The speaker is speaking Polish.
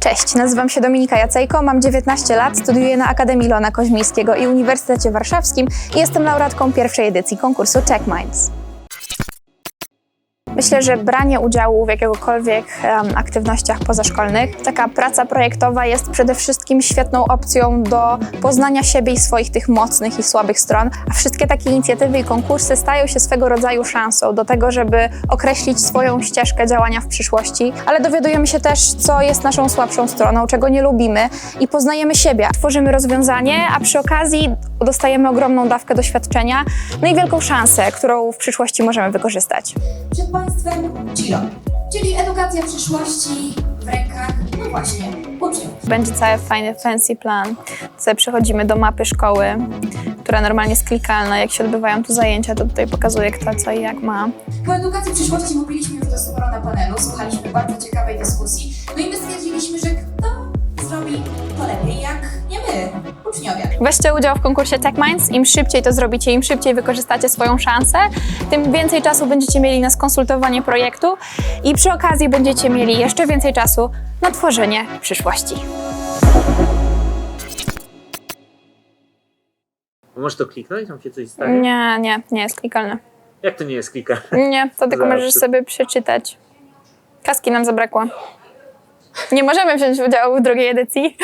Cześć, nazywam się Dominika Jacejko, mam 19 lat, studiuję na Akademii Lona Koźmińskiego i Uniwersytecie Warszawskim i jestem laureatką pierwszej edycji konkursu Tech Minds. Myślę, że branie udziału w jakiegokolwiek em, aktywnościach pozaszkolnych, taka praca projektowa jest przede wszystkim świetną opcją do poznania siebie i swoich tych mocnych i słabych stron, a wszystkie takie inicjatywy i konkursy stają się swego rodzaju szansą do tego, żeby określić swoją ścieżkę działania w przyszłości, ale dowiadujemy się też, co jest naszą słabszą stroną, czego nie lubimy i poznajemy siebie. Tworzymy rozwiązanie, a przy okazji dostajemy ogromną dawkę doświadczenia, no i wielką szansę, którą w przyszłości możemy wykorzystać. Przed Państwem Cilo, czyli edukacja przyszłości w rękach, no właśnie, uczniów. Będzie cały fajny, fancy plan. Sobie przechodzimy do mapy szkoły, która normalnie jest klikalna. Jak się odbywają tu zajęcia, to tutaj pokazuje kto co i jak ma. Po edukacji przyszłości mówiliśmy już sporo na panelu, słuchaliśmy bardzo ciekawej dyskusji, no i my stwierdziliśmy, że uczniowie. Weźcie udział w konkursie Tech Minds. Im szybciej to zrobicie, im szybciej wykorzystacie swoją szansę, tym więcej czasu będziecie mieli na skonsultowanie projektu i przy okazji będziecie mieli jeszcze więcej czasu na tworzenie przyszłości. Możesz to kliknąć? Tam się coś stanie? Nie, nie, nie jest klikalne. Jak to nie jest klika? Nie, to tylko Zaraz możesz przy- sobie przeczytać. Kaski nam zabrakło. Nie możemy wziąć udziału w drugiej edycji.